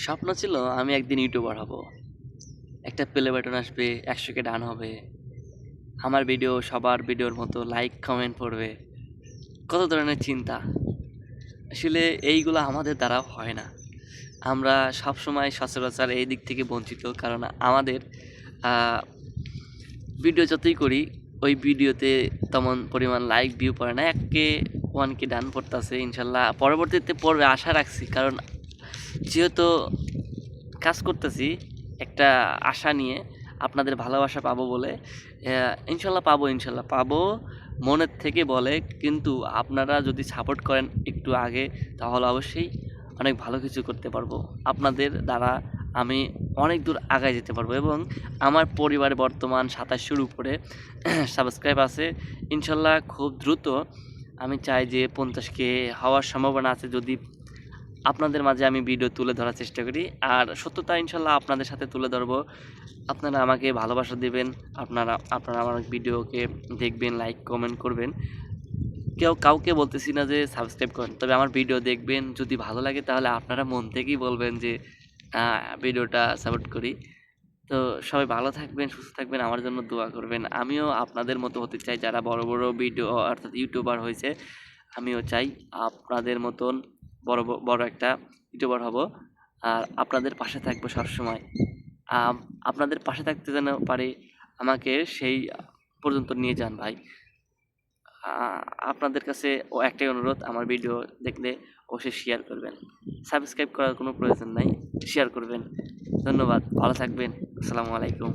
স্বপ্ন ছিল আমি একদিন ইউটিউবার হব। একটা প্লে বাটন আসবে একশো কে ডান হবে। আমার ভিডিও সবার ভিডিওর মতো লাইক কমেন্ট পড়বে। কত ধরনের চিন্তা। আসলে এইগুলো আমাদের দ্বারা হয় না। আমরা সবসময় সচরাচর এই দিক থেকে বঞ্চিত, কারণ আমাদের ভিডিও যতই করি, ওই ভিডিওতে তেমন পরিমাণ লাইক ভিউ পড়ে না। এককে ওয়ান কে ডান পড়তেছে, ইনশাল্লাহ। পরবর্তীতে পড়বে, আশা রাখছি। কারণ যেহেতু কাজ করতেছি একটা আশা নিয়ে আপনাদের ভালোবাসা পাবো বলে ইনশাল্লাহ পাবো ইনশাল্লাহ পাবো। মনের থেকে বলে, কিন্তু আপনারা যদি সাপোর্ট করেন একটু আগে, তাহলে অবশ্যই অনেক ভালো কিছু করতে পারব। আপনাদের দ্বারা আমি অনেক দূর আগায় যেতে পারব এবং আমার পরিবারে বর্তমান সাতাশশোর উপরে সাবস্ক্রাইব আছে। ইনশাল্লাহ খুব দ্রুত আমি চাই যে পঞ্চাশকে হওয়ার সম্ভাবনা আছে যদি আপনাদের মাঝে আমি ভিডিও তুলে ধরার চেষ্টা করি। আর সত্যতা ইনশাল্লাহ আপনাদের সাথে তুলে ধরবো। আপনারা আমাকে ভালোবাসা দেবেন, আপনারা আপনারা আমার ভিডিওকে দেখবেন লাইক কমেন্ট করবেন। কেউ কাউকে বলতেছি না যে সাবস্ক্রাইব করেন, তবে আমার ভিডিও দেখবেন। যদি ভালো লাগে তাহলে আপনারা মন থেকেই বলবেন যে ভিডিওটা সাপোর্ট করি। তো সবাই ভালো থাকবেন, সুস্থ থাকবেন, আমার জন্য দোয়া করবেন। আমিও আপনাদের মতো হতে চাই, যারা বড় বড় ভিডিও অর্থাৎ ইউটিউবার হয়েছে। আমিও চাই আপনাদের মতন বড় বড় একটা ইউটিউবার হব। আর আপনাদের পাশে থাকব সবসময়। আপনাদের পাশে থাকতে যেন পারি, আমাকে সেই পর্যন্ত নিয়ে যান ভাই। আপনাদের কাছে ও একটাই অনুরোধ, আমার ভিডিও দেখলে অবশ্যই শেয়ার করবেন। সাবস্ক্রাইব করার কোনো প্রয়োজন নাই শেয়ার করবেন। ধন্যবাদ, ভালো থাকবেন। আসসালামু আলাইকুম।